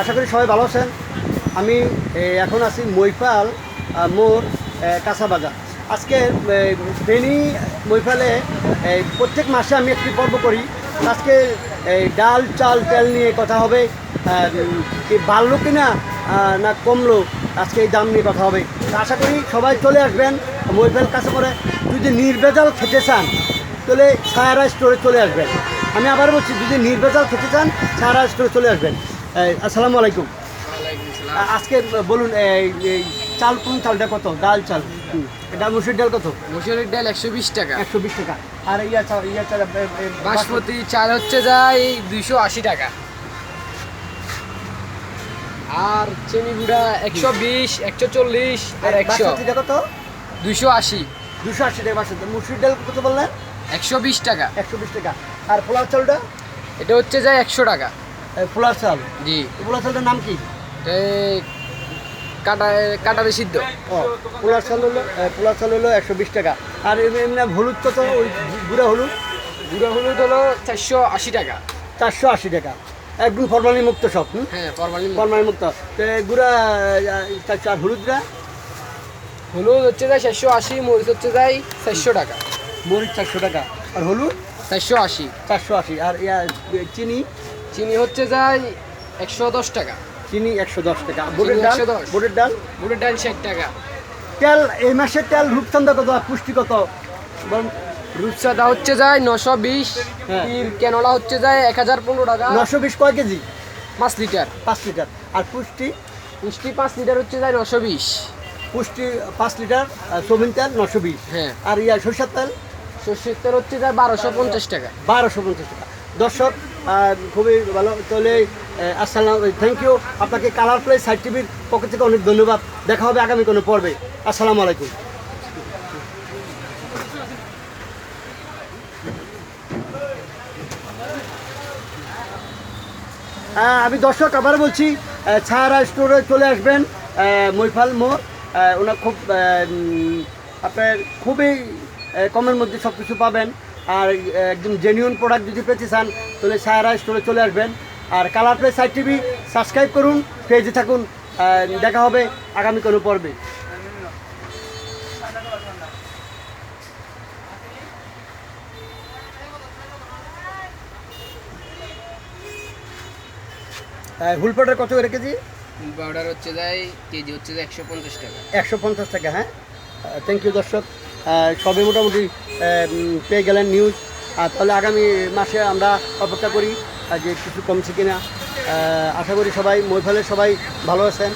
আশা করি সবাই ভালো আছেন। আমি এখন আছি মৈফাল আহ, মোর কাঁচা বাজার আজকে ফেনী মৈফালে প্রত্যেক মাসে আমি একটি পর্ব করি। আজকে এই ডাল চাল তেল নিয়ে কথা হবে। কি বাড়লো কিনা আহ, না কমলো আজকে এই দাম নিয়ে কথা হবে। আশা করি সবাই চলে আসবেন মৈফেল কাছে করে। যদি নির্ভেজাল খেতে চান তাহলে সায়ারা স্টোরে চলে আসবেন। আমি আবার বলছি যদি নির্ভেজাল খেতে চান সায়ারা স্টোরে চলে আসবেন। আসসালামু আলাইকুম। আজকে বলুন চাল কোন চালটা কত? ডাল চাল। ডাল মুসুর ডাল কত? মসুরের ডাল একশো বিশ টাকা। একশো বিশ টাকা। আর ইয়া চাল ইয়া চাল বাসমতি চাল হচ্ছে যাই দুইশো আশি টাকা। আর চিনি গুঁড়া একশো বিশ একশো চল্লিশ আর একশো। কত? দুইশো আশি। দুশো আশি টাকা বাসমতি। মুসুর ডাল কত বললেন? একশো বিশ টাকা। একশো বিশ টাকা। আর পোলার চালটা? এটা হচ্ছে যাই একশো টাকা। পোলার চাল? জি। পোলার চালটার নাম কি? কাটা কাটারে সিদ্ধ। ও পোলার চাল হলো এ, পোলার চাল হলো একশো বিশ টাকা। আর এমনি হলুদ কত? ওই গুঁড়া হলুদ? গুঁড়া হলুদ হলো চারশো আশি টাকা। চারশো আশি টাকা। একদম ফরমালি মুক্ত সব হ্যাঁ ফরমালিন ফরমালি মুক্ত। তো গুঁড়া আর হলুদরা? হলুদ হচ্ছে যাই চারশো আশি মরিচ হচ্ছে যাই চারশো টাকা। মরিচ চারশো টাকা। আর হলুদ? চারশো আশি। চারশো আশি। আর চিনি? চিনি হচ্ছে যাই একশো দশ টাকা। চিনি একশো দশ টাকা। বুটের ডাল? 110 বুটের ডাল? বুটের ডাল ষাট টাকা। তেল এই মাসের তেল রূপচন্দ্র কত পুষ্টি কত রূপসাদা হচ্ছে যায় নশো বিশ হ্যাঁ। কেনলা হচ্ছে যায় এক হাজার পনেরো টাকা। নশো বিশ কয় কেজি? পাঁচ লিটার। পাঁচ লিটার। আর পুষ্টি? মিষ্টি পাঁচ লিটার হচ্ছে যায় নশো বিশ। পুষ্টি পাঁচ লিটার সোবিন তেল নশো বিশ। হ্যাঁ। আর ইয়া সরষের তেল? সর্ষের হচ্ছে যায় বারোশো পঞ্চাশ টাকা। বারোশো পঞ্চাশ টাকা। দর্শক খুবই ভালো। তাহলে আসসালাম থ্যাংক ইউ আপনাকে কালার প্লে সাইড টিভির পক্ষ থেকে অনেক ধন্যবাদ। দেখা হবে আগামী কোনো পর্বে। আসসালামু আলাইকুম। আমি দর্শক আবার বলছি ছায়ারা স্টোরে চলে আসবেন মৈফাল মোড়। ওনার খুব আপনার খুবই কমের মধ্যে সব কিছু পাবেন। আর একদম জেনুইন প্রোডাক্ট যদি পেতে চান তাহলে ছায়ারা স্টোরে চলে আসবেন। আর colour play site TV subscribe করুন পেজে থাকুন দেখা হবে আগামী কোনো পর্বে। আহ, হুলপাটার কত করে কেজি? পাউডার হচ্ছে যায় কেজি হচ্ছে একশো পঞ্চাশ টাকা। একশো পঞ্চাশ টাকা হ্যাঁ? থ্যাংক ইউ দর্শক। সবই মোটামুটি পেয়ে গেলেন নিউজ তাহলে আগামী মাসে আমরা অপেক্ষা করি যে কিছু কমছে কিনা। আশা করি সবাই মৈফলের সবাই ভালো আছেন।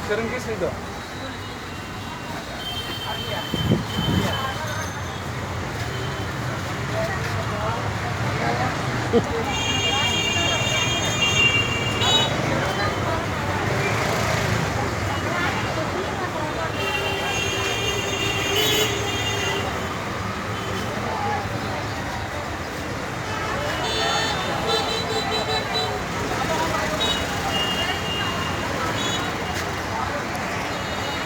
Instagram?